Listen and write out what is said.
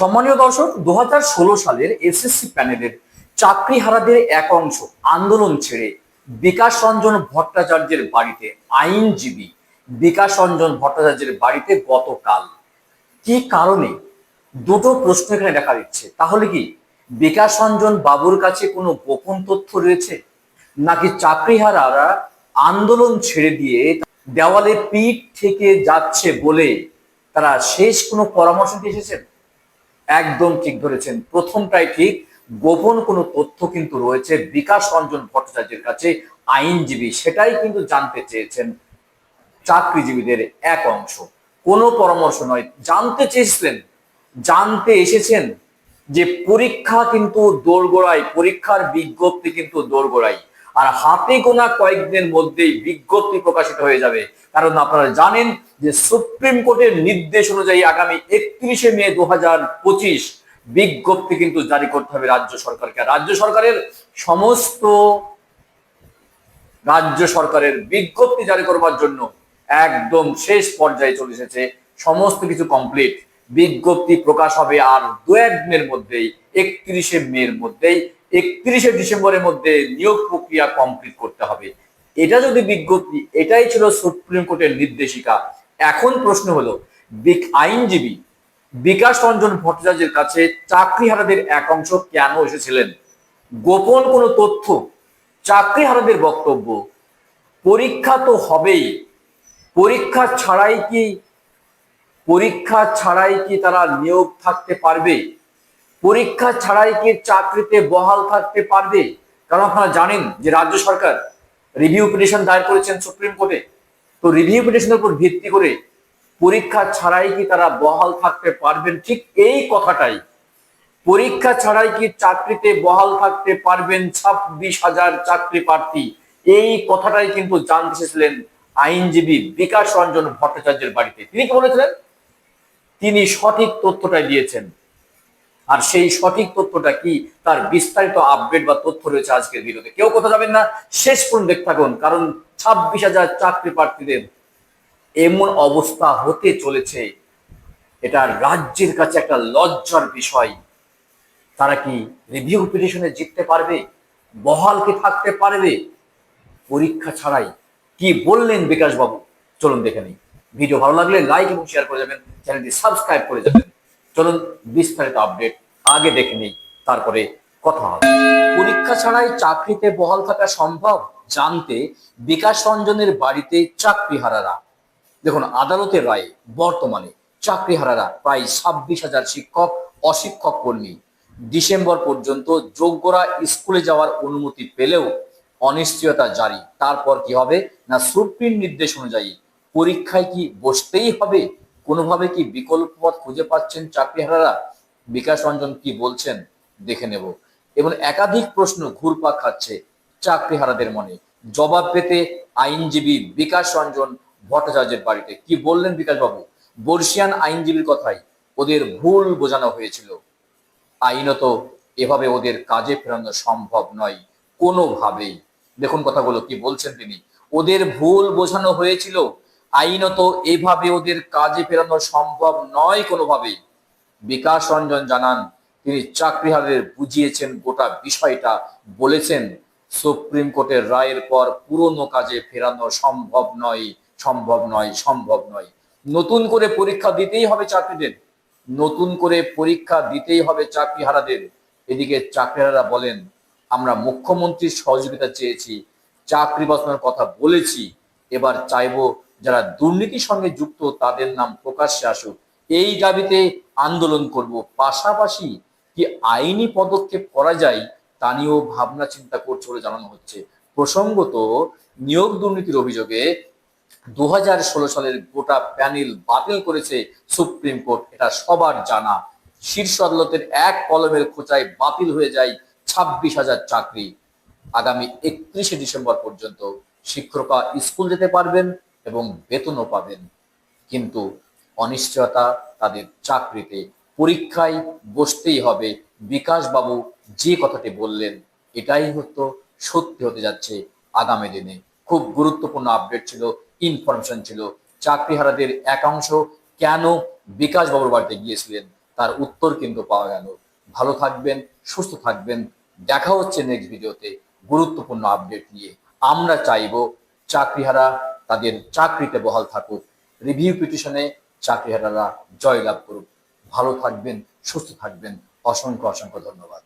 সম্মানীয় দর্শক দু হাজার ষোলো সালের এসএসসি প্যানেলের চাকরিহারাদের এক অংশ আন্দোলন ছেড়ে বিকাশ রঞ্জন ভট্টাচার্যের বাড়িতে আইনজীবী বিকাশ রঞ্জন ভট্টাচার্যের বাড়িতে গতকাল। কি কারণে? দুটো প্রশ্ন এখানে দেখা দিচ্ছে। তাহলে কি বিকাশ রঞ্জন বাবুর কাছে কোনো গোপন তথ্য রয়েছে? নাকি চাকরিহারারা আন্দোলন ছেড়ে দিয়ে দেওয়ালে পিঠ থেকে যাচ্ছে বলে তারা শেষ কোনো পরামর্শ দিয়ে এসেছেন? একদম ঠিক ধরেছেন। প্রথমটাই ঠিক, গোপন কোনো তথ্য কিন্তু রয়েছে বিকাশ রঞ্জন ভট্টাচার্যের কাছে, আইনজীবী সেটাই কিন্তু জানতে চেয়েছেন চাকরিজীবীদের এক অংশ। কোনো পরামর্শ নয়, জানতে চেয়েছিলেন, জানতে এসেছেন যে পরীক্ষা কিন্তু দোরগোড়ায়, পরীক্ষার বিজ্ঞপ্তি কিন্তু দোরগোড়ায়। আর হাতে গোনা কয়েকদিনের মধ্যেই বিজ্ঞপ্তি প্রকাশিত হয়ে যাবে। কারণ আপনারা জানেন যে সুপ্রিম কোর্টের নির্দেশ অনুযায়ী আগামী একত্রিশে মে দু বিজ্ঞপ্তি কিন্তু জারি করতে হবে রাজ্য সরকারকে। রাজ্য সরকারের সমস্ত রাজ্য সরকারের বিজ্ঞপ্তি জারি করবার জন্য একদম শেষ পর্যায়ে চলে এসেছে। সমস্ত কিছু কমপ্লিট বিজ্ঞপ্তি প্রকাশ হবে আর দু একদিনের মধ্যেই, একত্রিশে মের মধ্যেই একত্রিশে ডিসেম্বরের মধ্যে নিয়োগ প্রক্রিয়া কমপ্লিট করতে হবে। এটা যদি বিজ্ঞপ্তি, এটাই ছিল সুপ্রিম কোর্টের নির্দেশিকা। এখন প্রশ্ন হলো আইনজীবী বিকাশ রঞ্জন ভট্টাচার্যের কাছে চাকরিহারাদের এক অংশ কেন এসেছিলেন? গোপন কোনো তথ্য, চাকরিহারাদের বক্তব্য, পরীক্ষা তো হবেই। পরীক্ষা ছাড়াই কি, পরীক্ষা ছাড়াই কি তারা নিয়োগ থাকতে পারবে? পরীক্ষা ছাড়াই কি চাকরিতে বহাল থাকতে পারবে? কারণ আপনারা জানেন যে রাজ্য সরকার রিভিউ পিটিশন দায়ের করেছেন সুপ্রিম কোর্টে তো রিভিউ পিটিশনের উপর ভিত্তি করে পরীক্ষা ছাড়াই কি তারা বহাল থাকতে পারবেন? ঠিক এই কথাটাই। পরীক্ষা ছাড়াই কি চাকরিতে বহাল থাকতে পারবেন ছাব্বিশ হাজার চাকরি প্রার্থী? এই কথাটাই কিন্তু জানতে এসেছিলেন আইনজীবী বিকাশ রঞ্জন ভট্টাচার্যের বাড়িতে। তিনি কি বলেছিলেন? তিনি সঠিক তথ্যটাই দিয়েছেন। আর সেই সঠিক তথ্যটা কি? তার বিস্তারিত আপডেট বা তথ্য রয়েছে আজকের ভিডিওতে কেউ কোথাও যাবেন না, শেষ পর্যন্ত দেখতে থাকুন, কারণ ছাব্বিশ হাজার চাকরি প্রার্থীদের এমন অবস্থা হতে চলেছে। এটা রাজ্যের কাছে একটা লজ্জার বিষয়। তারা কি রিভিউ পিটিশনে জিততে পারবে? বহাল কি থাকতে পারবে? পরীক্ষা ছাড়াই। কি বললেন বিকাশ বাবু চলুন দেখে নিই। ভিডিও ভালো লাগলে লাইক এবং শেয়ার করে যাবেন চ্যানেলটি সাবস্ক্রাইব করে যাবেন। চলুন বিস্তারিত আপডেট আগে দেখে নিই, তারপরে কথা হবে। পরীক্ষা ছাড়াই চাকরিতে বহাল থাকা সম্ভব জানতে বিকাশ রঞ্জনের বাড়িতে চাকরিহারারা। দেখুন, আদালতের রায়ে, বর্তমানে চাকরিহারারা প্রায় ছাব্বিশ হাজার শিক্ষক, অশিক্ষক কর্মী। ডিসেম্বর পর্যন্ত যোগ্যরা স্কুলে যাওয়ার অনুমতি পেলেও অনিশ্চয়তা জারি। তারপর কি হবে? না, সুপ্রিম নির্দেশ অনুযায়ী পরীক্ষায় কি বসতেই হবে? কোনোভাবে কি বিকল্প পথ খুঁজে পাচ্ছেন চাকরিহারারা? বিকাশ রঞ্জন কি বলছেন? দেখে নেব। এবং একাধিক প্রশ্ন ঘুরপাক খাচ্ছে চাকরিহারাদের মনে। জবাব পেতে আইনজীবী বিকাশ রঞ্জন ভট্টাচার্যের বাড়িতে। কি বললেন বিকাশ বাবু বর্ষিয়ান আইনজীবীর কথাই। ওদের ভুল বোঝানো হয়েছিল। আইনত এভাবে ওদের কাজে ফেরানো সম্ভব নয় কোনোভাবেই। দেখুন কথাগুলো কি বলছেন তিনি। ওদের ভুল বোঝানো হয়েছিল আইনত এভাবে ওদের কাজে ফেরানো সম্ভব নয় কোনোভাবেই। বিকাশ রঞ্জন জানান, তিনি চাকরিহারদের বুঝিয়েছেন গোটা বিষয়টা, বলেছেন, সুপ্রিম কোর্টের রায়ের পর পুরনো কাজে ফেরানো সম্ভব নয় সম্ভব নয় সম্ভব নয়। নতুন করে পরীক্ষা দিতেই হবে চাকরিদের। নতুন করে পরীক্ষা দিতেই হবে চাকরিহারাদের। এদিকে চাকরিহারা বলেন, আমরা মুখ্যমন্ত্রীর সহযোগিতা চেয়েছি, চাকরি বাঁচানোর কথা বলেছি, এবার চাইব যারা দুর্নীতির সঙ্গে যুক্ত, তাদের নাম প্রকাশ্যে আসুক। এই দাবিতে আন্দোলন করব। পাশাপাশি কি আইনি পদক্ষেপ করা যায়, তা নিয়েও ভাবনা চিন্তা করছে বলে জানানো হচ্ছে। প্রসঙ্গত, নিয়োগ দুর্নীতির অভিযোগে দু হাজার ষোলো সালের গোটা প্যানেল বাতিল করেছে সুপ্রিম কোর্ট। এটা সবার জানা। শীর্ষ আদালতের এক কলমের খোঁচায় বাতিল হয়ে যায় ছাব্বিশ হাজার চাকরি। আগামী একত্রিশে ডিসেম্বর পর্যন্ত শিক্ষকরা স্কুল যেতে পারবেন এবং বেতনও পাবেন। কিন্তু অনিশ্চয়তা তাদের চাকরিতে পরীক্ষায় বসতেই হবে। বিকাশ বাবু যে কথাটি বললেন, এটাই হতো সত্যি হতে যাচ্ছে আগামী দিনে। খুব গুরুত্বপূর্ণ আপডেট ছিল ইনফরমেশন ছিল। চাকরিহারাদের একাংশ কেন বিকাশ বাবুর বাড়িতে গিয়েছিলেন, তার উত্তর কিন্তু পাওয়া গেল। ভালো থাকবেন, সুস্থ থাকবেন। দেখা হচ্ছে নেক্সট ভিডিওতে গুরুত্বপূর্ণ আপডেট নিয়ে। আমরা চাইব চাকরিহারা তাদের চাকরিতে বহাল থাকুক। রিভিউ পিটিশনে চাকরিহারারা জয়লাভ করুক। ভালো থাকবেন, সুস্থ থাকবেন। অসংখ্য অসংখ্য ধন্যবাদ।